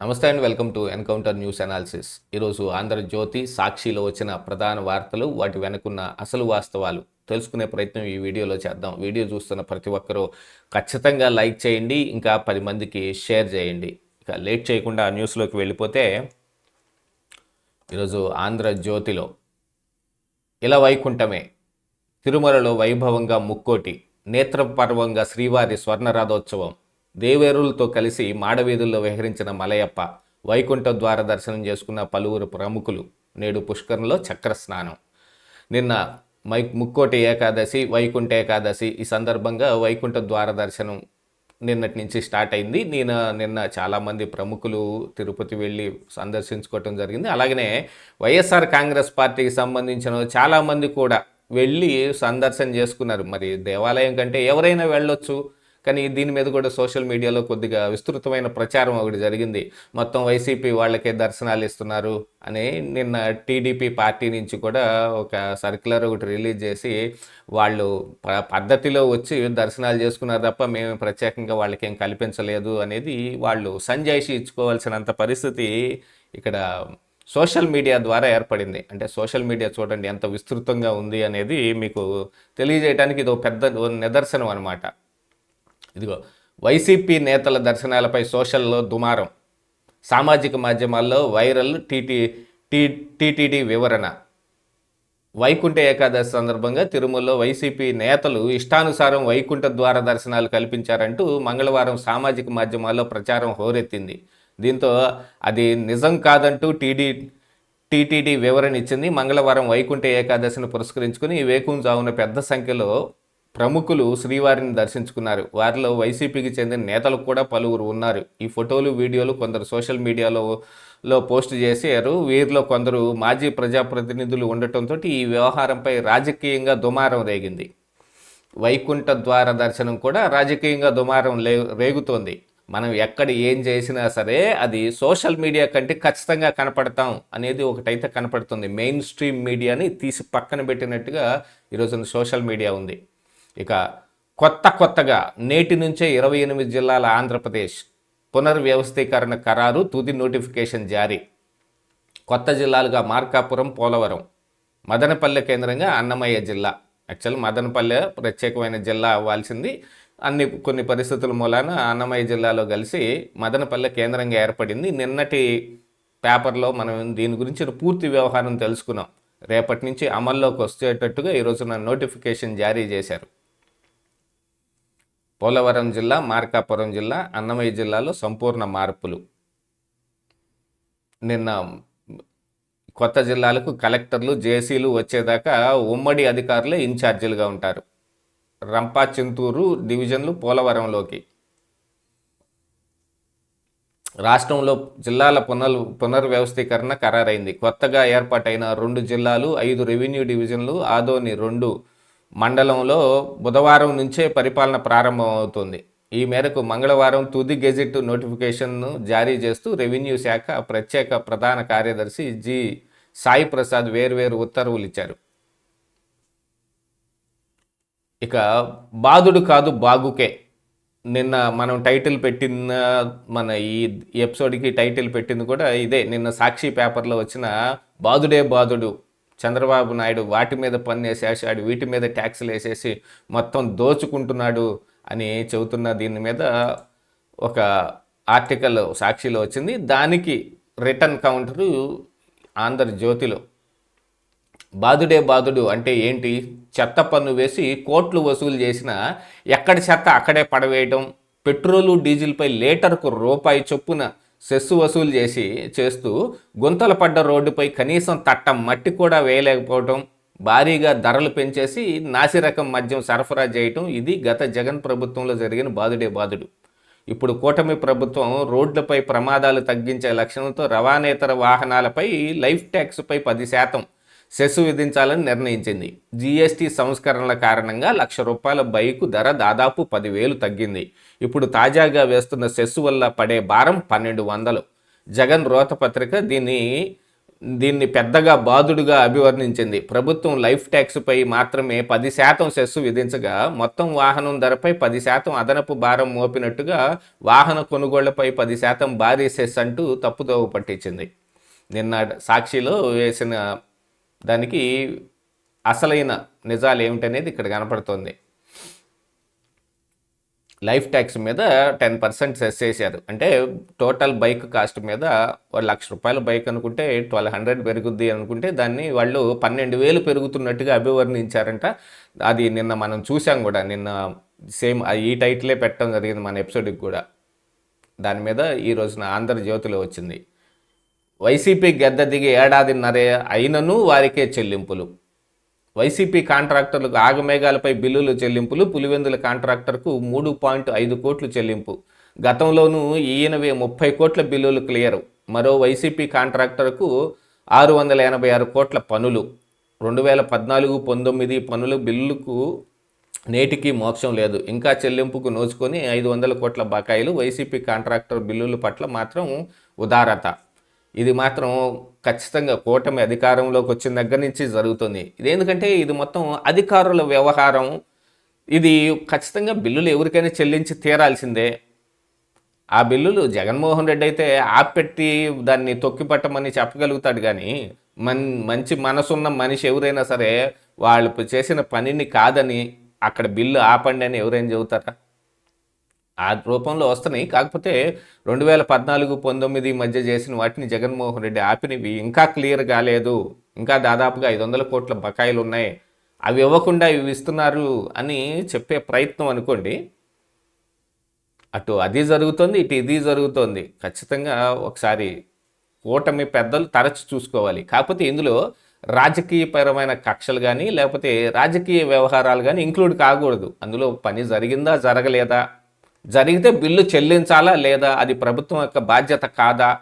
Namaste and welcome to encounter news analysis. ఈరోజు ఆంధ్రజ్యోతి సాక్షిలో వచ్చిన ప్రధాన వార్తలు వాటి వెనుకున్న అసలు వాస్తవాలు తెలుసుకునే ప్రయత్నం ఈ వీడియోలో చేద్దాం. వీడియో చూస్తున్న ప్రతి ఒక్కరూ ఖచ్చితంగా లైక్ చేయండి ఇంకా పది మందికి షేర్ చేయండి. ఇక లేట్ చేయకుండా ఆ న్యూస్లోకి వెళ్ళిపోతే ఈరోజు ఆంధ్రజ్యోతిలో ఇలా వైకుంఠమే తిరుమలలో వైభవంగా ముక్కోటి నేత్రపర్వంగా శ్రీవారి స్వర్ణరథోత్సవం దేవేరులతో కలిసి మాడవీధుల్లో విహరించిన మలయప్ప వైకుంఠ ద్వార దర్శనం చేసుకున్న పలువురు ప్రముఖులు నేడు పుష్కరంలో చక్ర స్నానం నిన్న మై ముక్కోటి ఏకాదశి వైకుంఠ ఏకాదశి ఈ సందర్భంగా వైకుంఠ ద్వార దర్శనం నిన్నటి నుంచి స్టార్ట్ అయింది. నేను నిన్న చాలామంది ప్రముఖులు తిరుపతి వెళ్ళి సందర్శించుకోవటం జరిగింది. అలాగనే వైఎస్ఆర్ కాంగ్రెస్ పార్టీకి సంబంధించిన చాలామంది కూడా వెళ్ళి సందర్శన చేసుకున్నారు. మరి దేవాలయం కంటే ఎవరైనా వెళ్ళొచ్చు. కానీ దీని మీద కూడా సోషల్ మీడియాలో కొద్దిగా విస్తృతమైన ప్రచారం ఒకటి జరిగింది. మొత్తం వైసీపీ వాళ్ళకే దర్శనాలు ఇస్తున్నారు అని నిన్న టీడీపీ పార్టీ నుంచి కూడా ఒక సర్క్యులర్ ఒకటి రిలీజ్ చేసి వాళ్ళు ప- పద్ధతిలో వచ్చి దర్శనాలు చేసుకున్నారు తప్ప మేము ప్రత్యేకంగా వాళ్ళకి ఏం కల్పించలేదు అనేది వాళ్ళు సంజాయిషి ఇచ్చుకోవాల్సినంత పరిస్థితి ఇక్కడ సోషల్ మీడియా ద్వారా ఏర్పడింది. అంటే సోషల్ మీడియా చూడండి ఎంత విస్తృతంగా ఉంది అనేది మీకు తెలియజేయడానికి ఇది ఒక పెద్ద నిదర్శనం అనమాట ఇదిగో వైసీపీ నేతల దర్శనాలపై సోషల్లో దుమారం. సామాజిక మాధ్యమాల్లో వైరల్ టీటీ టీ టీటీడీ వివరణ. వైకుంఠ ఏకాదశి సందర్భంగా తిరుమలలో వైసీపీ నేతలు ఇష్టానుసారం వైకుంఠ ద్వార దర్శనాలు కల్పించారంటూ మంగళవారం సామాజిక మాధ్యమాల్లో ప్రచారం హోరెత్తింది. దీంతో అది నిజం కాదంటూ టీడీ టీటీడీ వివరణ ఇచ్చింది. మంగళవారం వైకుంఠ ఏకాదశిని పురస్కరించుకుని ఈ వేకుంజామున పెద్ద సంఖ్యలో ప్రముఖులు శ్రీవారిని దర్శించుకున్నారు. వారిలో వైసీపీకి చెందిన నేతలు కూడా పలువురు ఉన్నారు. ఈ ఫోటోలు వీడియోలు కొందరు సోషల్ మీడియాలో లో పోస్ట్ చేశారు. వీరిలో కొందరు మాజీ ప్రజాప్రతినిధులు ఉండటంతో ఈ వ్యవహారంపై రాజకీయంగా దుమారం రేగింది. వైకుంఠ ద్వార దర్శనం కూడా రాజకీయంగా దుమారం లే రేగుతోంది. మనం ఎక్కడ ఏం చేసినా సరే అది సోషల్ మీడియా కంటే ఖచ్చితంగా కనపడతాం అనేది ఒకటైతే కనపడుతుంది. మెయిన్ స్ట్రీమ్ మీడియాని తీసి పక్కన పెట్టినట్టుగా ఈరోజున సోషల్ మీడియా ఉంది. ఇక కొత్త కొత్తగా నేటి నుంచే ఇరవై ఎనిమిది జిల్లాల ఆంధ్రప్రదేశ్ పునర్వ్యవస్థీకరణ ఖరారు తుది నోటిఫికేషన్ జారీ. కొత్త జిల్లాలుగా మార్కాపురం పోలవరం మదనపల్లె కేంద్రంగా అన్నమయ్య జిల్లా. యాక్చువల్ మదనపల్లె ప్రత్యేకమైన జిల్లా అవ్వాల్సింది. అన్ని కొన్ని పరిస్థితుల మూలాన అన్నమయ్య జిల్లాలో కలిసి మదనపల్లె కేంద్రంగా ఏర్పడింది. నిన్నటి పేపర్లో మనం దీని గురించి పూర్తి వ్యవహారం తెలుసుకున్నాం. రేపటి నుంచి అమల్లోకి వచ్చేటట్టుగా ఈరోజున నోటిఫికేషన్ జారీ చేశారు. పోలవరం జిల్లా మార్కాపురం జిల్లా అన్నమయ్య జిల్లాలో సంపూర్ణ మార్పులు. నిన్న కొత్త జిల్లాలకు కలెక్టర్లు జేసీలు వచ్చేదాకా ఉమ్మడి అధికారులే ఇన్ఛార్జీలుగా ఉంటారు. రంపా చింతూరు డివిజన్లు పోలవరంలోకి. రాష్ట్రంలో జిల్లాల పునర్ పునర్వ్యవస్థీకరణ ఖరారైంది. కొత్తగా ఏర్పాటైన రెండు జిల్లాలు ఐదు రెవెన్యూ డివిజన్లు ఆదోని రెండు మండలంలో బుధవారం నుంచే పరిపాలన ప్రారంభమవుతుంది. ఈ మేరకు మంగళవారం తుది గెజిట్ నోటిఫికేషన్ను జారీ చేస్తూ రెవెన్యూ శాఖ ప్రత్యేక ప్రధాన కార్యదర్శి జి. సాయి ప్రసాద్ వేర్వేరు ఉత్తర్వులు ఇచ్చారు. ఇక బాధుడు కాదు బాగుకే. నిన్న మనం టైటిల్ పెట్టిన మన ఈ ఎపిసోడ్కి టైటిల్ పెట్టింది కూడా ఇదే. నిన్న సాక్షి పేపర్లో వచ్చిన బాధుడే బాధుడు చంద్రబాబు నాయుడు వాటి మీద పన్ను వేసేసాడు వీటి మీద ట్యాక్స్లు వేసేసి మొత్తం దోచుకుంటున్నాడు అని చెబుతున్న దీని మీద ఒక ఆర్టికల్ సాక్షిలో వచ్చింది. దానికి రిటర్న్ కౌంటరు ఆంధ్రజ్యోతిలో బాధుడే బాధుడు అంటే ఏంటి? చెత్త పన్ను వేసి కోట్లు వసూలు చేసిన ఎక్కడ చెత్త అక్కడే పడవేయటం పెట్రోలు డీజిల్పై లీటర్కు రూపాయి చొప్పున సెస్సు వసూలు చేసి చేస్తూ గుంతలు పడ్డ రోడ్డుపై కనీసం తట్టం మట్టి కూడా వేయలేకపోవటం భారీగా ధరలు పెంచేసి నాసిరకం మద్యం సరఫరా చేయటం ఇది గత జగన్ ప్రభుత్వంలో జరిగిన బాధుడే బాధుడు ఇప్పుడు కూటమి ప్రభుత్వం రోడ్లపై ప్రమాదాలు తగ్గించే లక్ష్యంతో రవాణేతర వాహనాలపై లైఫ్ ట్యాక్స్పై పది శాతం సెస్ విధించాలని నిర్ణయించింది. జీఎస్టీ సంస్కరణల కారణంగా లక్ష రూపాయల బైకు ధర దాదాపు పదివేలు తగ్గింది. ఇప్పుడు తాజాగా వేస్తున్న సెస్ వల్ల పడే భారం పన్నెండు వందలు. జగన్ రోత పత్రిక దీన్ని దీన్ని పెద్దగా బాధుడుగా అభివర్ణించింది. ప్రభుత్వం లైఫ్ ట్యాక్స్పై మాత్రమే పది శాతం సెస్సు విధించగా మొత్తం వాహనం ధరపై పది శాతం అదనపు భారం మోపినట్టుగా వాహన కొనుగోళ్ళపై పది శాతం భారీ సెస్ అంటూ తప్పుదోవ పట్టించింది. నిన్న సాక్షిలో వేసిన దానికి అసలైన నిజాలు ఏమిటనేది ఇక్కడ కనపడుతోంది. లైఫ్ ట్యాక్స్ మీద టెన్ పర్సెంట్ సెస్ చేశారు. అంటే టోటల్ బైక్ కాస్ట్ మీద ఒక లక్ష రూపాయల బైక్ అనుకుంటే ట్వెల్వ్ హండ్రెడ్ పెరుగుద్ది అనుకుంటే దాన్ని వాళ్ళు పన్నెండు వేలు పెరుగుతున్నట్టుగా అభివర్ణించారంట. అది నిన్న మనం చూసాం కూడా. నిన్న సేమ్ ఈ టైటిలే పెట్టడం జరిగింది మన ఎపిసోడ్కి కూడా. దాని మీద ఈ రోజున ఆంధ్రజ్యోతిలో వచ్చింది. వైసీపీ గెద్ద దిగి ఏడాదిన్నరే అయినను వారికే చెల్లింపులు. వైసీపీ కాంట్రాక్టర్లకు ఆగమేఘాలపై బిల్లులు చెల్లింపులు పులివెందుల కాంట్రాక్టర్కు మూడు పాయింట్ ఐదు కోట్లు చెల్లింపు. గతంలోనూ ఈయనవే ముప్పై కోట్ల బిల్లులు క్లియర్. మరో వైసీపీ కాంట్రాక్టర్కు ఆరు వందల ఎనభై ఆరు కోట్ల పనులు. రెండు వేల పద్నాలుగు పంతొమ్మిది పనుల బిల్లుకు నేటికి మోక్షం లేదు. ఇంకా చెల్లింపుకు నోచుకొని ఐదు వందల కోట్ల బకాయిలు వైసీపీ కాంట్రాక్టర్ బిల్లుల పట్ల మాత్రం ఉదారత. ఇది మాత్రం ఖచ్చితంగా కూటమి అధికారంలోకి వచ్చిన దగ్గర నుంచి జరుగుతుంది. ఇది ఎందుకంటే ఇది మొత్తం అధికారుల వ్యవహారం. ఇది ఖచ్చితంగా బిల్లులు ఎవరికైనా చెల్లించి తీరాల్సిందే. ఆ బిల్లులు జగన్మోహన్ రెడ్డి అయితే ఆపెట్టి దాన్ని తొక్కిపట్టమని చెప్పగలుగుతాడు కానీ మన్ మంచి మనసున్న మనిషి ఎవరైనా సరే వాళ్ళు చేసిన పనిని కాదని అక్కడ బిల్లు ఆపండి అని ఎవరైనా చెబుతారా? ఆ రూపంలో వస్తున్నాయి. కాకపోతే రెండు వేల పద్నాలుగు పంతొమ్మిది మధ్య చేసిన వాటిని జగన్మోహన్ రెడ్డి ఆపినవి. ఇంకా క్లియర్ కాలేదు. ఇంకా దాదాపుగా ఐదు వందల కోట్ల బకాయిలు ఉన్నాయి అవి ఇవ్వకుండా ఇవి ఇస్తున్నారు అని చెప్పే ప్రయత్నం అనుకోండి. అటు అది జరుగుతుంది ఇటు ఇది జరుగుతోంది. ఖచ్చితంగా ఒకసారి కూటమి పెద్దలు తరచు చూసుకోవాలి. కాకపోతే ఇందులో రాజకీయపరమైన కక్షలు కానీ లేకపోతే రాజకీయ వ్యవహారాలు కానీ ఇంక్లూడ్ కాకూడదు. అందులో పని జరిగిందా జరగలేదా? జరిగితే బిల్లు చెల్లించాలా లేదా? అది ప్రభుత్వం యొక్క బాధ్యత కాదా?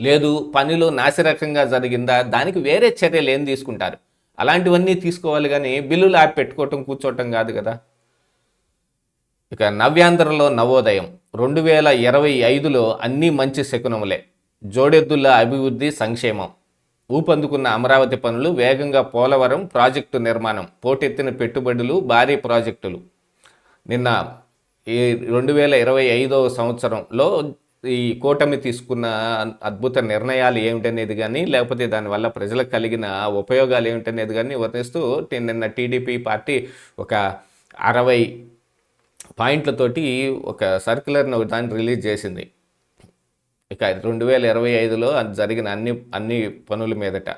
లేదు పనిలో నాసిరకంగా జరిగిందా? దానికి వేరే చర్యలు ఏం తీసుకుంటారు? అలాంటివన్నీ తీసుకోవాలి కానీ బిల్లులు ఆపి పెట్టుకోవటం కూర్చోవటం కాదు కదా. ఇక నవ్యాంధ్రలో నవోదయం. రెండు వేల ఇరవై ఐదులో అన్నీ మంచి శకునములే. జోడెద్దుల అభివృద్ధి సంక్షేమం. ఊపందుకున్న అమరావతి పనులు వేగంగా పోలవరం ప్రాజెక్టు నిర్మాణం. పోటెత్తిన పెట్టుబడులు భారీ ప్రాజెక్టులు. నిన్న ఈ రెండు వేల ఇరవై ఐదవ సంవత్సరంలో ఈ కూటమి తీసుకున్న అద్భుత నిర్ణయాలు ఏమిటనేది కానీ లేకపోతే దానివల్ల ప్రజలకు కలిగిన ఉపయోగాలు ఏమిటనేది కానీ వర్ణిస్తూ నిన్న టీడీపీ పార్టీ ఒక అరవై పాయింట్లతోటి ఒక సర్క్యులర్ని ఒక దాన్ని రిలీజ్ చేసింది. ఇక రెండు వేల ఇరవై ఐదులో అది జరిగిన అన్ని అన్ని పనుల మీదట.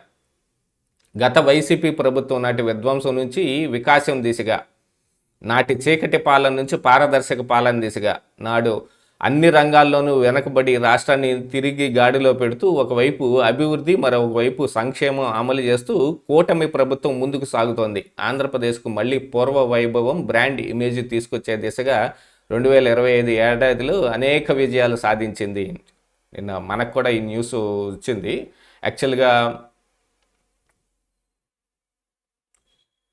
గత వైసీపీ ప్రభుత్వం నాటి విధ్వంసం నుంచి వికాసం దిశగా నాటి చీకటి పాలన నుంచి పారదర్శక పాలన దిశగా నాడు అన్ని రంగాల్లోనూ వెనకబడి రాష్ట్రాన్ని తిరిగి గాడిలో పెడుతూ ఒకవైపు అభివృద్ధి మరొకవైపు సంక్షేమం అమలు చేస్తూ కూటమి ప్రభుత్వం ముందుకు సాగుతోంది. ఆంధ్రప్రదేశ్కు మళ్ళీ పూర్వ వైభవం బ్రాండ్ ఇమేజ్ తీసుకొచ్చే దిశగా రెండు వేల ఇరవై ఐదు ఏడాదిలో అనేక విజయాలు సాధించింది. నిన్న మనకు కూడా ఈ న్యూస్ వచ్చింది. యాక్చువల్గా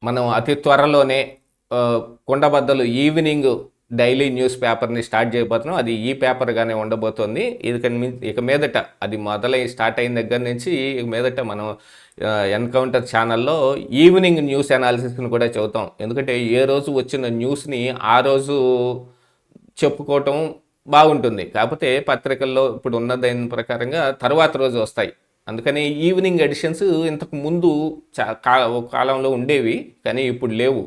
మనం అతి త్వరలోనే కొండబద్దలు ఈవినింగ్ డైలీ న్యూస్ పేపర్ని స్టార్ట్ చేయబోతున్నాం. అది ఈ పేపర్గానే ఉండబోతోంది. ఇది ఇక మీదట అది మొదలై స్టార్ట్ అయిన దగ్గర నుంచి ఇక మీదట మనం ఎన్కౌంటర్ ఛానల్లో ఈవినింగ్ న్యూస్ అనాలిసిస్ని కూడా చెబుతాం. ఎందుకంటే ఏ రోజు వచ్చిన న్యూస్ని ఆ రోజు చెప్పుకోవటం బాగుంటుంది. కాకపోతే పత్రికల్లో ఇప్పుడు ఉన్న దాని ప్రకారంగా తర్వాత రోజు వస్తాయి. అందుకని ఈవినింగ్ ఎడిషన్స్ ఇంతకు ముందు చా కాలంలో ఉండేవి కానీ ఇప్పుడు లేవు.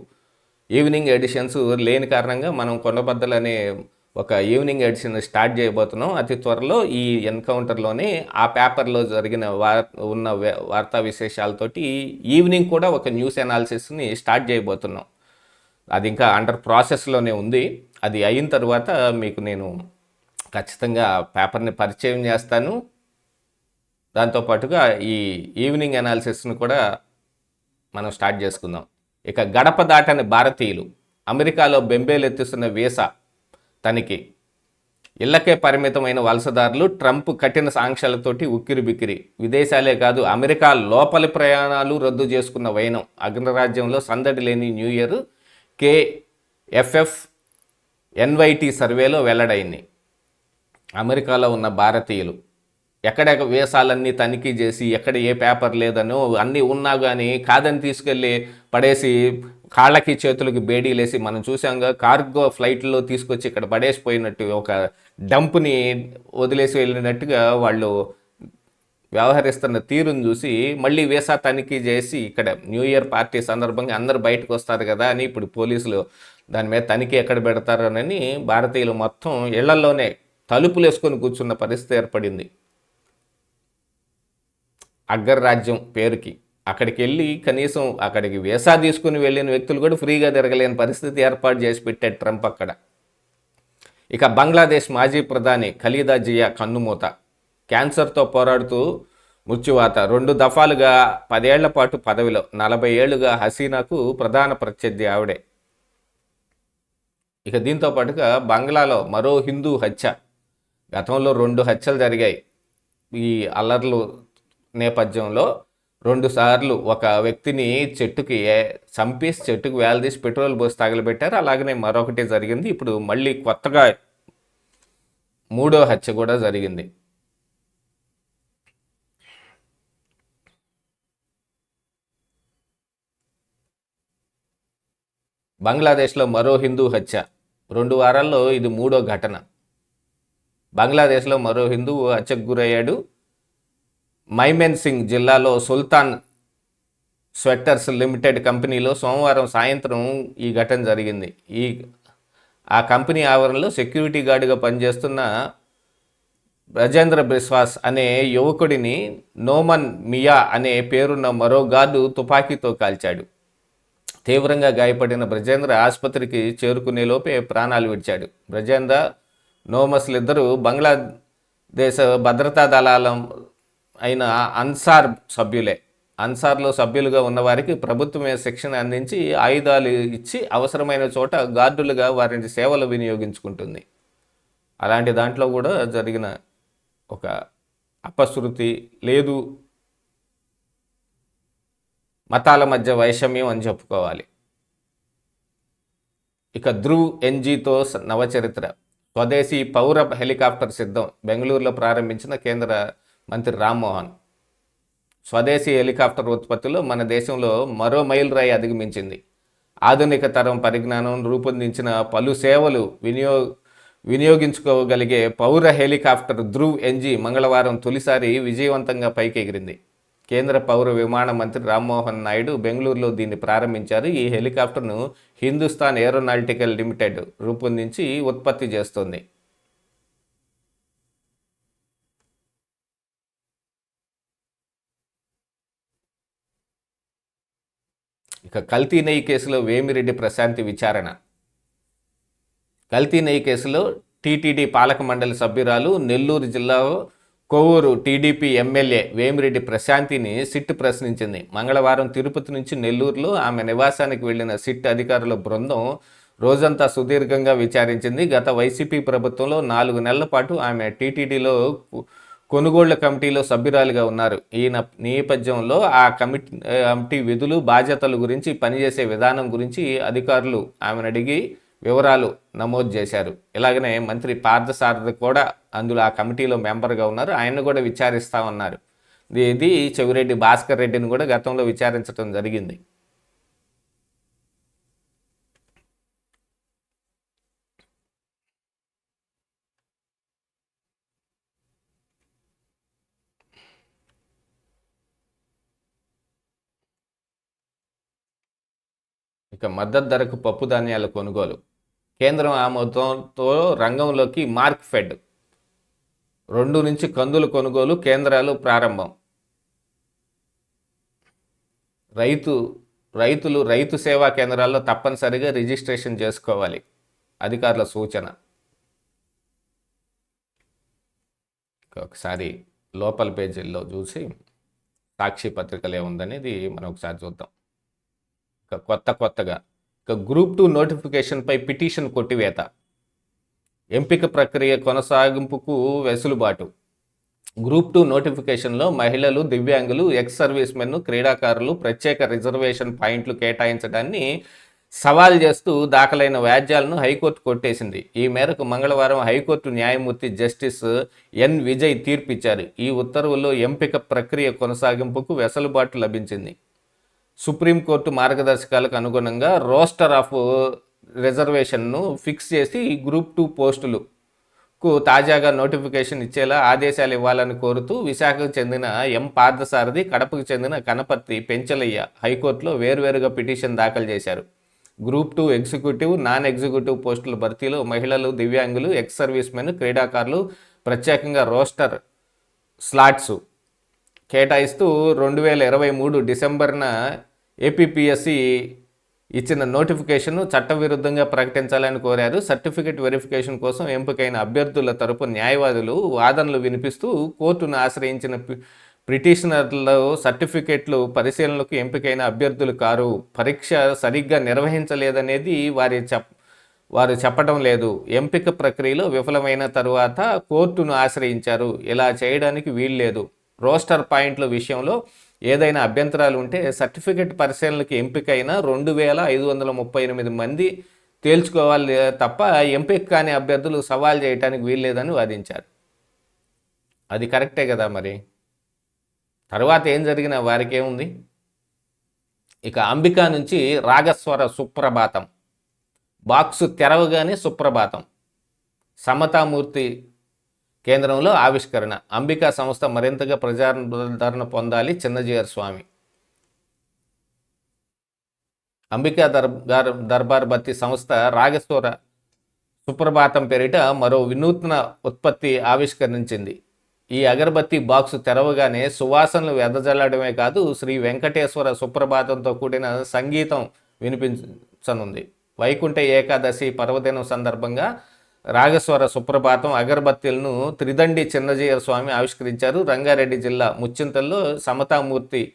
ఈవినింగ్ ఎడిషన్స్ లేని కారణంగా మనం కొండబద్దలు అనే ఒక ఈవినింగ్ ఎడిషన్ స్టార్ట్ చేయబోతున్నాం. అతి త్వరలో ఈ ఎన్కౌంటర్లోనే ఆ పేపర్లో జరిగిన వార్ ఉన్న వార్తా విశేషాలతోటి ఈవినింగ్ కూడా ఒక న్యూస్ అనాలిసిస్ని స్టార్ట్ చేయబోతున్నాం. అది ఇంకా అండర్ ప్రాసెస్లోనే ఉంది. అది అయిన తర్వాత మీకు నేను ఖచ్చితంగా పేపర్ని పరిచయం చేస్తాను. దాంతోపాటుగా ఈ ఈవినింగ్ అనాలిసిస్ను కూడా మనం స్టార్ట్ చేసుకుందాం. ఇక గడప దాటని భారతీయులు అమెరికాలో బెంబేలెత్తిస్తున్న వీసా తనిఖీ ఇళ్ళకే పరిమితమైన వలసదారులు ట్రంప్ కఠిన సాంక్షలతోటి ఉక్కిరి బిక్కిరి విదేశాలే కాదు అమెరికా లోపలి ప్రయాణాలు రద్దు చేసుకున్న వైనం. అగ్రరాజ్యంలో సందడి లేని న్యూ ఇయర్ కేఎఫ్ఎఫ్ ఎన్వైటీ సర్వేలో వెల్లడైంది. అమెరికాలో ఉన్న భారతీయులు ఎక్కడ వేసాలన్నీ తనిఖీ చేసి ఎక్కడ ఏ పేపర్ లేదనో అన్నీ ఉన్నా కానీ కాదని తీసుకెళ్ళి పడేసి కాళ్ళకి చేతులకి బేడీలేసి మనం చూసాంగా కార్గో ఫ్లైట్లో తీసుకొచ్చి ఇక్కడ పడేసిపోయినట్టు ఒక డంప్ని వదిలేసి వెళ్ళినట్టుగా వాళ్ళు వ్యవహరిస్తున్న తీరును చూసి మళ్ళీ వీసా తనిఖీ చేసి ఇక్కడ న్యూ ఇయర్ పార్టీ సందర్భంగా అందరు బయటకు వస్తారు కదా అని ఇప్పుడు పోలీసులు దాని మీద తనిఖీ ఎక్కడ పెడతారనని భారతీయులు మొత్తం ఇళ్ళలోనే తలుపులు వేసుకొని కూర్చున్న పరిస్థితి ఏర్పడింది. అగ్రరాజ్యం పేరుకి. అక్కడికి వెళ్ళి కనీసం అక్కడికి వీసా తీసుకుని వెళ్ళిన వ్యక్తులు కూడా ఫ్రీగా తిరగలేని పరిస్థితి ఏర్పాటు చేసి పెట్టాడు ట్రంప్ అక్కడ. ఇక బంగ్లాదేశ్ మాజీ ప్రధాని ఖలీదా జియా కన్నుమూత. క్యాన్సర్తో పోరాడుతూ మృత్యువాత రెండు దఫాలుగా పదేళ్ళ పాటు పదవిలో నలభై ఏళ్ళుగా హసీనాకు ప్రధాన ప్రత్యర్థి ఆవిడే. ఇక దీంతో పాటుగా బంగ్లాలో మరో హిందూ హత్య. గతంలో రెండు హత్యలు జరిగాయి. ఈ అల్లర్లు నేపథ్యంలో రెండుసార్లు ఒక వ్యక్తిని చెట్టుకి చంపేసి చెట్టుకు వేలదీసి పెట్రోల్ పోసి తగలబెట్టారు. అలాగనే మరొకటి జరిగింది. ఇప్పుడు మళ్ళీ కొత్తగా మూడో హత్య కూడా జరిగింది. బంగ్లాదేశ్లో మరో హిందూ హత్య. రెండు వారాల్లో ఇది మూడో ఘటన. బంగ్లాదేశ్లో మరో హిందువు హత్యకు గురయ్యాడు. మైమెన్సింగ్ జిల్లాలో సుల్తాన్ స్వెట్టర్స్ లిమిటెడ్ కంపెనీలో సోమవారం సాయంత్రం ఈ ఘటన జరిగింది. ఈ ఆ కంపెనీ ఆవరణలో సెక్యూరిటీ గార్డుగా పనిచేస్తున్న బ్రజేంద్ర బిశ్వాస్ అనే యువకుడిని నోమన్ మియా అనే పేరున్న మరో గార్డు తుపాకీతో కాల్చాడు. తీవ్రంగా గాయపడిన బ్రజేంద్ర ఆసుపత్రికి చేరుకునే లోపే ప్రాణాలు విడిచాడు. బ్రజేంద్ర నోమస్లిద్దరూ బంగ్లాదేశ భద్రతా దళాల అయిన అన్సార్ సభ్యులే. అన్సార్లో సభ్యులుగా ఉన్నవారికి ప్రభుత్వమే శిక్షణ అందించి ఆయుధాలు ఇచ్చి అవసరమైన చోట గార్డులుగా వారిని సేవలు వినియోగించుకుంటుంది. అలాంటి దాంట్లో కూడా జరిగిన ఒక అపశృతి లేదు. మతాల మధ్య వైషమ్యం అని చెప్పుకోవాలి. ఇక ధ్రువ్ ఎన్జీతో నవచరిత్ర. స్వదేశీ పౌర హెలికాప్టర్ సిద్ధం బెంగళూరులో ప్రారంభించిన కేంద్ర మంత్రి రామ్మోహన్. స్వదేశీ హెలికాప్టర్ ఉత్పత్తిలో మన దేశంలో మరో మైల్ రాయి అధిగమించింది. ఆధునిక తరం పరిజ్ఞానం రూపొందించిన పలు సేవలు వినియో వినియోగించుకోగలిగే పౌర హెలికాప్టర్ ధ్రువ్ ఎన్జీ మంగళవారం తొలిసారి విజయవంతంగా పైకెగిరింది. కేంద్ర పౌర విమాన మంత్రి రామ్మోహన్ నాయుడు బెంగళూరులో దీన్ని ప్రారంభించారు. ఈ హెలికాప్టర్ను హిందుస్థాన్ ఏరోనాటికల్ లిమిటెడ్ రూపొందించి ఉత్పత్తి చేస్తోంది. ఇక కల్తీ నెయ్యి కేసులో వేమిరెడ్డి ప్రశాంతి విచారణ. కల్తీ నెయ్యి కేసులో టీటీడీ పాలక మండలి సభ్యురాలు నెల్లూరు జిల్లా కొవ్వూరు టీడీపీ ఎమ్మెల్యే వేమిరెడ్డి ప్రశాంతిని సిట్ ప్రశ్నించింది. మంగళవారం తిరుపతి నుంచి నెల్లూరులో ఆమె నివాసానికి వెళ్ళిన సిట్ అధికారుల బృందం రోజంతా సుదీర్ఘంగా విచారించింది. గత వైసీపీ ప్రభుత్వంలో నాలుగు నెలల పాటు ఆమె టీటీడీలో కొనుగోళ్ళ కమిటీలో సభ్యురాలిగా ఉన్నారు. ఈ నేపథ్యంలో ఆ కమిటీ కమిటీ విధులు బాధ్యతల గురించి పనిచేసే విధానం గురించి అధికారులు ఆమెను అడిగి వివరాలు నమోదు చేశారు. ఇలాగనే మంత్రి పార్థసారథి కూడా అందులో ఆ కమిటీలో మెంబర్గా ఉన్నారు. ఆయన్ను కూడా విచారిస్తామన్నారు. ఉన్నారు ఇది చెవిరెడ్డి భాస్కర్ రెడ్డిని కూడా గతంలో విచారించడం జరిగింది. ఇక మద్దతు ధరకు పప్పు ధాన్యాల కొనుగోలు. కేంద్రం ఆమోదంతో రంగంలోకి మార్క్ ఫెడ్. రెండు నుంచి కందుల కొనుగోలు కేంద్రాలు ప్రారంభం. రైతు రైతులు రైతు సేవా కేంద్రాల్లో తప్పనిసరిగా రిజిస్ట్రేషన్ చేసుకోవాలి. అధికారుల సూచన. ఒకసారి లోపల పేజీల్లో చూసి సాక్షి పత్రికలు ఏముందనేది మనం ఒకసారి చూద్దాం. ఇక కొత్త కొత్తగా. ఇక గ్రూప్ టూ నోటిఫికేషన్పై పిటిషన్ కొట్టివేత. ఎంపిక ప్రక్రియ కొనసాగింపుకు వెసులుబాటు. గ్రూప్ టూ నోటిఫికేషన్లో మహిళలు దివ్యాంగులు ఎక్స్ సర్వీస్ మెన్ క్రీడాకారులు ప్రత్యేక రిజర్వేషన్ పాయింట్లు కేటాయించడాన్ని సవాల్ చేస్తూ దాఖలైన వ్యాజ్యాలను హైకోర్టు కొట్టేసింది. ఈ మేరకు మంగళవారం హైకోర్టు న్యాయమూర్తి జస్టిస్ ఎన్ విజయ్ తీర్పిచ్చారు. ఈ ఉత్తర్వుల్లో ఎంపిక ప్రక్రియ కొనసాగింపుకు వెసులుబాటు లభించింది. సుప్రీంకోర్టు మార్గదర్శకాలకు అనుగుణంగా రోస్టర్ ఆఫ్ రిజర్వేషన్ను ఫిక్స్ చేసి ఈ గ్రూప్ టూ పోస్టులకు తాజాగా నోటిఫికేషన్ ఇచ్చేలా ఆదేశాలు ఇవ్వాలని కోరుతూ విశాఖకు చెందిన ఎం పార్థసారథి కడపకు చెందిన కనపర్తి పెంచలయ్య హైకోర్టులో వేర్వేరుగా పిటిషన్ దాఖలు చేశారు. Group two executive non executive పోస్టుల భర్తీలో మహిళలు దివ్యాంగులు ఎక్స్ సర్వీస్ మెన్ క్రీడాకారులు ప్రత్యేకంగా రోస్టర్ స్లాట్స్ కేటాయిస్తూ రెండు వేల ఇరవై మూడు డిసెంబర్న ఏపీపీఎస్సి ఇచ్చిన నోటిఫికేషన్ను చట్టవిరుద్ధంగా ప్రకటించాలని కోరారు. సర్టిఫికెట్ వెరిఫికేషన్ కోసం ఎంపికైన అభ్యర్థుల తరపు న్యాయవాదులు వాదనలు వినిపిస్తూ కోర్టును ఆశ్రయించిన బ్రిటిషనర్లో సర్టిఫికేట్లు సర్టిఫికెట్లు పరిశీలనలకు ఎంపికైన అభ్యర్థులు కారు. పరీక్ష సరిగ్గా నిర్వహించలేదనేది వారి చెప్ వారు చెప్పడం లేదు. ఎంపిక ప్రక్రియలో విఫలమైన తరువాత కోర్టును ఆశ్రయించారు. ఇలా చేయడానికి వీల్లేదు. రోస్టర్ పాయింట్ల విషయంలో ఏదైనా అభ్యంతరాలు ఉంటే సర్టిఫికెట్ పరిశీలనకి ఎంపికైన రెండు వేల ఐదు వందల ముప్పై ఎనిమిది మంది తేల్చుకోవాలి తప్ప ఎంపిక కాని అభ్యర్థులు సవాల్ చేయడానికి వీల్లేదని వాదించారు. అది కరెక్టే కదా మరి? తర్వాత ఏం జరిగిన వారికి ఏముంది? ఇక అంబికా నుంచి రాగస్వర సుప్రభాతం. బాక్సు తెరవగానే సుప్రభాతం. సమతామూర్తి కేంద్రంలో ఆవిష్కరణ. అంబికా సంస్థ మరింతగా ప్రజాదరణ పొందాలి చిన్నజీయర్ స్వామి. అంబికా దర్బార్ దర్బార్ బత్తి సంస్థ రాగస్వర సుప్రభాతం పేరిట మరో వినూత్న ఉత్పత్తి ఆవిష్కరించింది. ఈ అగరబత్తి బాక్సు తెరవగానే సువాసనలు వెదజల్లడమే కాదు శ్రీ వెంకటేశ్వర సుప్రభాతంతో కూడిన సంగీతం వినిపించనుంది. వైకుంఠ ఏకాదశి పర్వదినం సందర్భంగా రాగస్వర సుప్రభాతం అగరబత్తిలను త్రిదండి చిన్నజీయ స్వామి ఆవిష్కరించారు. రంగారెడ్డి జిల్లా ముచ్చింతల్లో సమతామూర్తి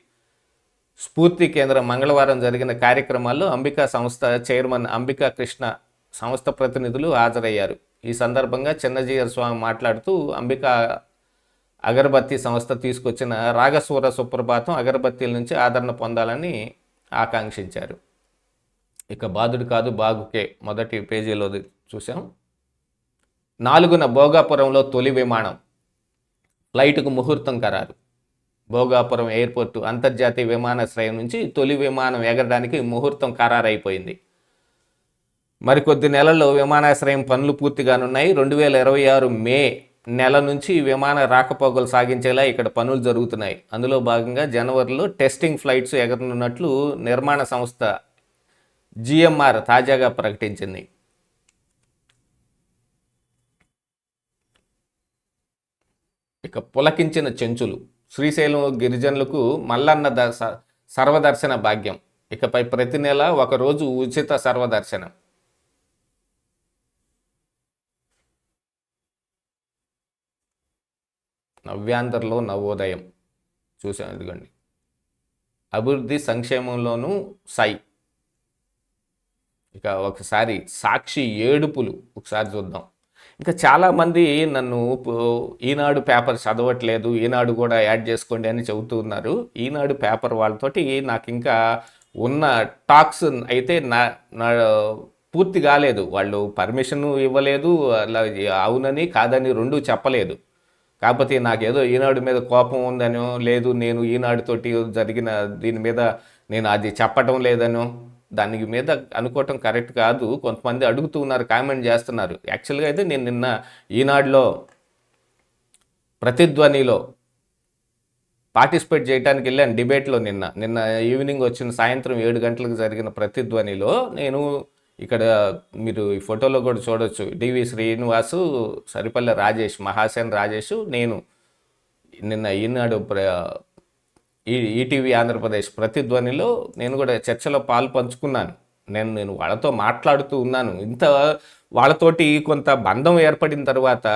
స్ఫూర్తి కేంద్రం మంగళవారం జరిగిన కార్యక్రమాల్లో అంబికా సంస్థ చైర్మన్ అంబికా కృష్ణ సంస్థ ప్రతినిధులు హాజరయ్యారు. ఈ సందర్భంగా చిన్నజీయర్ స్వామి మాట్లాడుతూ అంబికా అగరబత్తి సంస్థ తీసుకొచ్చిన రాగస్వర సుప్రభాతం అగరబత్తీల నుంచి ఆదరణ పొందాలని ఆకాంక్షించారు. ఇక బాధుడు కాదు బాగుకే మొదటి పేజీలో చూసాం నాలుగున భోగాపురంలో తొలి విమానం. ఫ్లైట్కు ముహూర్తం ఖరారు. భోగాపురం ఎయిర్పోర్టు అంతర్జాతీయ విమానాశ్రయం నుంచి తొలి విమానం ఎగరడానికి ముహూర్తం ఖరారైపోయింది. మరికొద్ది నెలల్లో విమానాశ్రయం పనులు పూర్తిగానున్నాయి. రెండు వేల ఇరవై ఆరు మే నెల నుంచి విమాన రాకపోకలు సాగించేలా ఇక్కడ పనులు జరుగుతున్నాయి. అందులో భాగంగా జనవరిలో టెస్టింగ్ ఫ్లైట్స్ ఎగరనున్నట్లు నిర్మాణ సంస్థ జిఎంఆర్ తాజాగా ప్రకటించింది. ఇక పులకించిన చెంచులు. శ్రీశైలం గిరిజనులకు మల్లన్న దర్శ సర్వదర్శన భాగ్యం. ఇకపై ప్రతి నెల ఒకరోజు ఉచిత సర్వదర్శనం. నవ్యాంధ్రలో నవోదయం. చూసాం ఎదుగండి అభివృద్ధి సంక్షేమంలోనూ సై. ఇక ఒకసారి సాక్షి ఏడుపులు. ఒకసారి చూద్దాం. ఇంకా చాలామంది నన్ను ఈనాడు పేపర్ చదవట్లేదు ఈనాడు కూడా యాడ్ చేసుకోండి అని చెబుతూ ఉన్నారు. ఈనాడు పేపర్ వాళ్ళతోటి నాకు ఇంకా ఉన్న టాక్స్ అయితే నా నా పూర్తి కాలేదు. వాళ్ళు పర్మిషన్ ఇవ్వలేదు అలా అవునని కాదని రెండు చెప్పలేదు. కాకపోతే నాకేదో ఈనాడు మీద కోపం ఉందనో లేదు నేను ఈనాడుతోటి జరిగిన దీని మీద నేను అది చెప్పటం లేదనో దానికి మీద అనుకోవటం కరెక్ట్ కాదు. కొంతమంది అడుగుతూ ఉన్నారు కామెంట్ చేస్తున్నారు. యాక్చువల్గా అయితే నేను నిన్న ఈనాడులో ప్రతిధ్వనిలో పార్టిసిపేట్ చేయడానికి వెళ్ళాను డిబేట్లో నిన్న. నిన్న ఈవినింగ్ వచ్చిన సాయంత్రం ఏడు గంటలకు జరిగిన ప్రతిధ్వనిలో నేను ఇక్కడ మీరు ఈ ఫోటోలో కూడా చూడొచ్చు. డివి శ్రీనివాసు సరిపల్లె రాజేష్ మహాసేన్ రాజేష్ నేను నిన్న ఈనాడు ప్ర ఈ ఈటీవీ ఆంధ్రప్రదేశ్ ప్రతిధ్వనిలో నేను కూడా చర్చలో పాలు పంచుకున్నాను. నేను నేను వాళ్ళతో మాట్లాడుతూ ఉన్నాను. ఇంత వాళ్ళతోటి కొంత బంధం ఏర్పడిన తర్వాత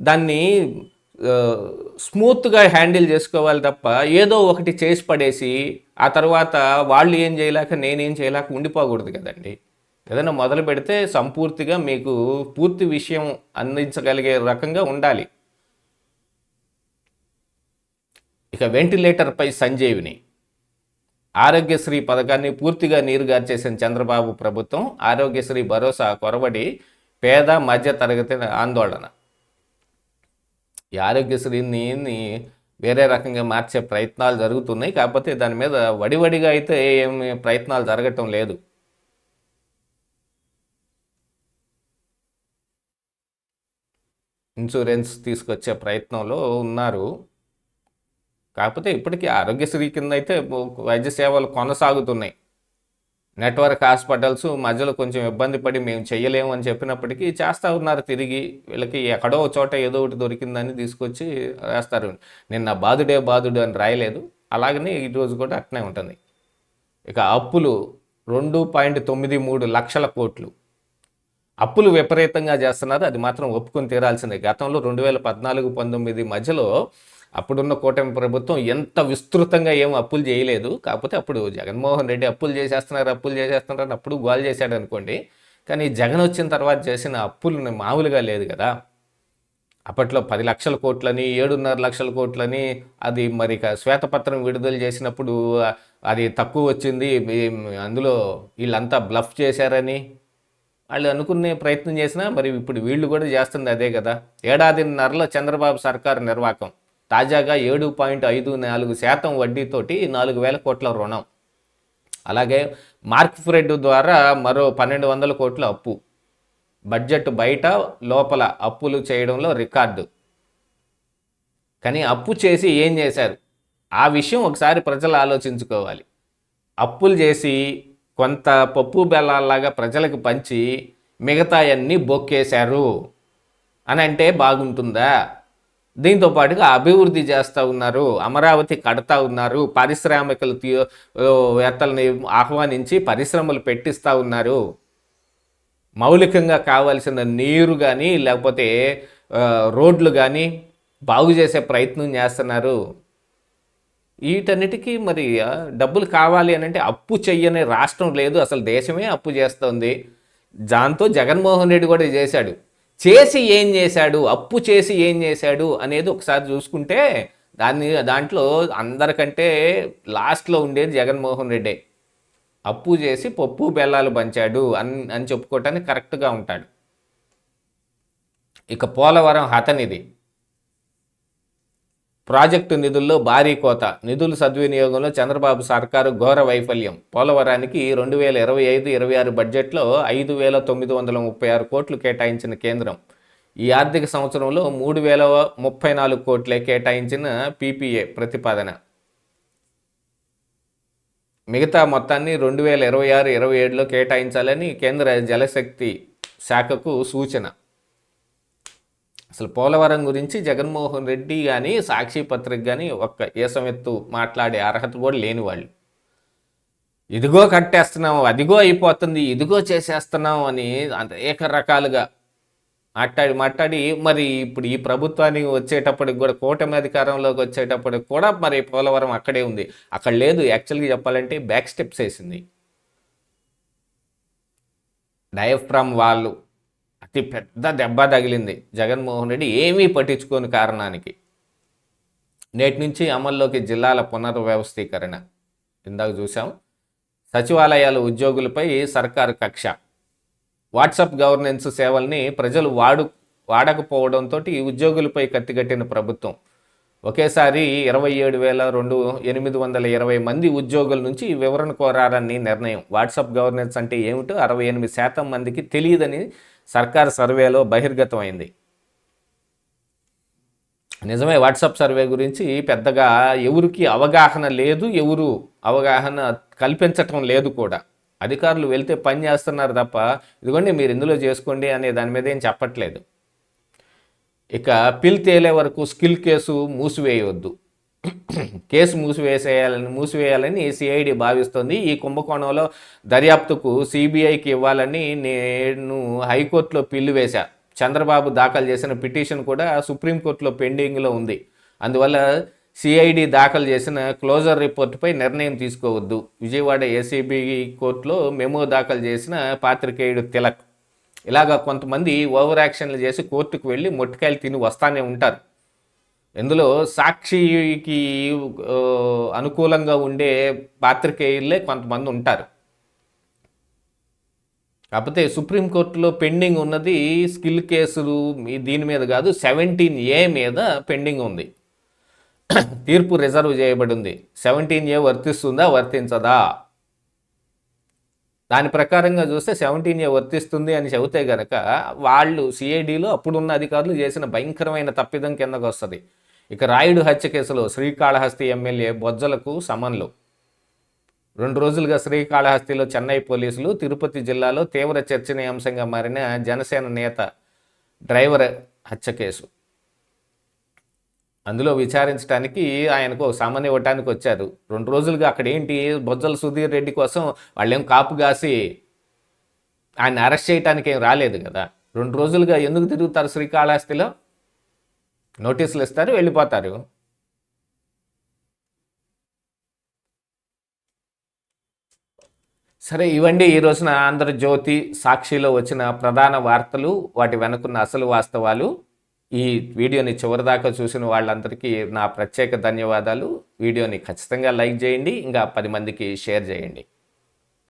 దాన్ని స్మూత్గా హ్యాండిల్ చేసుకోవాలి తప్ప ఏదో ఒకటి చేసి పడేసి ఆ తర్వాత వాళ్ళు ఏం చేయలేక నేనేం చేయలేక ఉండిపోకూడదు కదండి. ఏదైనా మొదలు పెడితే సంపూర్తిగా మీకు పూర్తి విషయం అందించగలిగే రకంగా ఉండాలి. ఇక వెంటిలేటర్పై సంజీవిని. ఆరోగ్యశ్రీ పథకాన్ని పూర్తిగా నీరుగార్చేసిన చంద్రబాబు ప్రభుత్వం ఆరోగ్యశ్రీ భరోసా కొరబడి పేద మధ్య తరగతి ఆందోళన. ఈ ఆరోగ్యశ్రీని వేరే రకంగా మార్చే ప్రయత్నాలు జరుగుతున్నాయి. కాకపోతే దాని మీద వడివడిగా అయితే ఏమి ప్రయత్నాలు జరగటం లేదు. ఇన్సూరెన్స్ తీసుకొచ్చే ప్రయత్నంలో ఉన్నారు. కాకపోతే ఇప్పటికీ ఆరోగ్యశ్రీ కింద అయితే వైద్య సేవలు కొనసాగుతున్నాయి. నెట్వర్క్ హాస్పిటల్స్ మధ్యలో కొంచెం ఇబ్బంది పడి మేము చేయలేము అని చెప్పినప్పటికీ చేస్తూ ఉన్నారు తిరిగి. వీళ్ళకి ఎక్కడో చోట ఏదో ఒకటి దొరికిందని తీసుకొచ్చి రాస్తారు. నిన్న బాధుడే బాధుడు అని రాయలేదు. అలాగనే ఈరోజు కూడా అట్నే ఉంటుంది. ఇక అప్పులు రెండు పాయింట్ తొమ్మిది మూడు లక్షల కోట్లు. అప్పులు విపరీతంగా చేస్తున్నారు. అది మాత్రం ఒప్పుకొని తీరాల్సిందే. గతంలో రెండు వేల పద్నాలుగు పంతొమ్మిది మధ్యలో అప్పుడున్న కూటమి ప్రభుత్వం ఎంత విస్తృతంగా ఏం అప్పులు చేయలేదు. కాకపోతే అప్పుడు జగన్మోహన్ రెడ్డి అప్పులు చేసేస్తున్నారు అప్పులు చేసేస్తున్నారు అని అప్పుడు గోల్ చేశాడు అనుకోండి. కానీ జగన్ వచ్చిన తర్వాత చేసిన అప్పులు మామూలుగా లేదు కదా. అప్పట్లో పది లక్షల కోట్లని ఏడున్నర లక్షల కోట్లని అది మరి శ్వేతపత్రం విడుదల చేసినప్పుడు అది తక్కువ వచ్చింది. అందులో వీళ్ళంతా బ్లఫ్ చేశారని వాళ్ళు అనుకునే ప్రయత్నం చేసినా మరి ఇప్పుడు వీళ్ళు కూడా చేస్తుంది అదే కదా. ఏడాదిన్నరలో చంద్రబాబు సర్కారు నిర్వాకం. తాజాగా ఏడు పాయింట్ ఐదు నాలుగు శాతం వడ్డీతోటి నాలుగు వేల కోట్ల రుణం. అలాగే మార్క్ ఫ్రెడ్ ద్వారా మరో పన్నెండు వందల కోట్ల అప్పు. బడ్జెట్ బయట లోపల అప్పులు చేయడంలో రికార్డు. కానీ అప్పు చేసి ఏం చేశారు? ఆ విషయం ఒకసారి ప్రజలు ఆలోచించుకోవాలి. అప్పులు చేసి కొంత పప్పు బెల్లాల్లాగా ప్రజలకు పంచి మిగతాయన్నీ బొక్కేశారు. అని అంటే బాగుంటుందా? దీంతో పాటుగా అభివృద్ధి చేస్తూ ఉన్నారు అమరావతి కడతా ఉన్నారు పారిశ్రామికలు తీ ఆహ్వానించి పరిశ్రమలు పెట్టిస్తూ ఉన్నారు. మౌలికంగా కావాల్సిన నీరు కానీ లేకపోతే రోడ్లు కానీ బాగు చేసే ప్రయత్నం చేస్తున్నారు. వీటన్నిటికీ మరి డబ్బులు కావాలి అని అంటే అప్పు చెయ్యని రాష్ట్రం లేదు అసలు దేశమే అప్పు చేస్తుంది. దాంతో జగన్మోహన్ రెడ్డి కూడా చేశాడు. చేసి ఏం చేశాడు అప్పు చేసి ఏం చేశాడు అనేది ఒకసారి చూసుకుంటే దాన్ని దాంట్లో అందరికంటే లాస్ట్లో ఉండేది జగన్మోహన్ రెడ్డి. అప్పు చేసి పప్పు బెల్లాలు పంచాడు అని అని చెప్పుకోవటానికి కరెక్ట్గా ఉంటాడు. ఇక పోలవరం హతనిది ప్రాజెక్టు నిధుల్లో భారీ కోత. నిధుల సద్వినియోగంలో చంద్రబాబు సర్కారు ఘోర వైఫల్యం. పోలవరానికి రెండు వేల ఇరవై ఐదు ఇరవై ఆరు బడ్జెట్లో ఐదు వేల తొమ్మిది వందల ముప్పై ఆరు కోట్లు కేటాయించిన కేంద్రం. ఈ ఆర్థిక సంవత్సరంలో మూడు వేల ముప్పై నాలుగు కోట్లే కేటాయించిన పీపీఏ ప్రతిపాదన. మిగతా మొత్తాన్ని రెండు వేల ఇరవై ఆరు ఇరవై ఏడులో కేటాయించాలని కేంద్ర జలశక్తి శాఖకు సూచన. అసలు పోలవరం గురించి జగన్మోహన్ రెడ్డి కానీ సాక్షి పత్రిక కానీ ఒక్క ఏసమెత్తు మాట్లాడే అర్హత కూడా లేని వాళ్ళు. ఇదిగో కట్టేస్తున్నాం అదిగో అయిపోతుంది ఇదిగో చేసేస్తున్నాం అని అనేక రకాలుగా మాట్లాడి మాట్లాడి మరి ఇప్పుడు ఈ ప్రభుత్వానికి వచ్చేటప్పటికి కూడా కూటమి అధికారంలోకి వచ్చేటప్పటికి కూడా మరి పోలవరం అక్కడే ఉంది. అక్కడ లేదు యాక్చువల్గా చెప్పాలంటే బ్యాక్ స్టెప్స్ వేసింది. డయఫ్రామ్ వాళ్ళు అతి పెద్ద దెబ్బ తగిలింది. జగన్మోహన్ రెడ్డి ఏమీ పట్టించుకోని కారణానికి. నేటి నుంచి అమల్లోకి జిల్లాల పునర్వ్యవస్థీకరణ. ఇందాక చూసాం సచివాలయాల ఉద్యోగులపై సర్కారు కక్ష. వాట్సాప్ గవర్నెన్స్ సేవల్ని ప్రజలు వాడు వాడకపోవడంతో ఉద్యోగులపై కత్తిగట్టిన ప్రభుత్వం. ఒకేసారి ఇరవై ఏడు వేల రెండు ఎనిమిది వందల ఇరవై మంది ఉద్యోగుల నుంచి ఈ వివరణ కోరారని నిర్ణయం. వాట్సాప్ గవర్నెన్స్ అంటే ఏమిటో అరవై ఎనిమిది శాతం మందికి తెలియదని సర్కార్ సర్వేలో బహిర్గతమైంది. నిజమే వాట్సాప్ సర్వే గురించి పెద్దగా ఎవరికి అవగాహన లేదు ఎవరు అవగాహన కల్పించటం లేదు కూడా. అధికారులు వెళ్తే పని చేస్తున్నారు తప్ప ఇదిగోండి మీరు ఇందులో చేసుకోండి అనే దాని మీద ఏం చెప్పట్లేదు. ఇక పిల్ తేలే వరకు స్కిల్ కేసు మూసివేయవద్దు కేసు మూసివేసేయాలని మూసివేయాలని సిఐడి భావిస్తోంది. ఈ కుంభకోణంలో దర్యాప్తుకు సిబిఐకి ఇవ్వాలని నేను హైకోర్టులో పిల్లు వేశా. చంద్రబాబు దాఖలు చేసిన పిటిషన్ కూడా సుప్రీంకోర్టులో పెండింగ్లో ఉంది. అందువల్ల సిఐడి దాఖలు చేసిన క్లోజర్ రిపోర్టుపై నిర్ణయం తీసుకోవద్దు. విజయవాడ ఏసీబీ కోర్టులో మెమో దాఖలు చేసిన పాత్రికేయుడు తిలక్. ఇలాగా కొంతమంది ఓవర్ యాక్షన్లు చేసి కోర్టుకు వెళ్ళి మొట్టికాయలు తిని వస్తానే ఉంటారు. ఇందులో సాక్షికి అనుకూలంగా ఉండే పాత్రికేయులే కొంతమంది ఉంటారు. కాకపోతే సుప్రీంకోర్టులో పెండింగ్ ఉన్నది స్కిల్ కేసులు దీని మీద కాదు సెవెంటీన్ ఏ మీద పెండింగ్ ఉంది. తీర్పు రిజర్వ్ చేయబడింది. సెవెంటీన్ ఏ వర్తిస్తుందా వర్తించదా? దాని ప్రకారంగా చూస్తే సెవెంటీన్ ఏ వర్తిస్తుంది అని చెబితే గనక వాళ్ళు సిఐడిలో అప్పుడున్న అధికారులు చేసిన భయంకరమైన తప్పిదం కిందకు వస్తుంది. ఇక రాయుడు హత్య కేసులో శ్రీకాళహస్తి ఎమ్మెల్యే బొజ్జలకు సమన్లు. రెండు రోజులుగా శ్రీకాళహస్తిలో చెన్నై పోలీసులు తిరుపతి జిల్లాలో తీవ్ర చర్చనీయాంశంగా మారిన జనసేన నేత డ్రైవర్ హత్య కేసు. అందులో విచారించడానికి ఆయనకు సామాన్య సమన్ ఇవ్వటానికి వచ్చారు. రెండు రోజులుగా అక్కడ ఏంటి బొజ్జల సుధీర్ రెడ్డి కోసం వాళ్ళేం కాపు కాసి ఆయన అరెస్ట్ చేయడానికి ఏం రాలేదు కదా? రెండు రోజులుగా ఎందుకు తిరుగుతారు శ్రీకాళహస్తిలో? నోటీసులు ఇస్తారు వెళ్ళిపోతారు. సరే ఇవండి ఈ రోజున ఆంధ్రజ్యోతి సాక్షిలో వచ్చిన ప్రధాన వార్తలు వాటి వెనుకున్న అసలు వాస్తవాలు. ఈ వీడియోని చివరిదాకా చూసిన వాళ్ళందరికీ నా ప్రత్యేక ధన్యవాదాలు. వీడియోని ఖచ్చితంగా లైక్ చేయండి ఇంకా పది మందికి షేర్ చేయండి.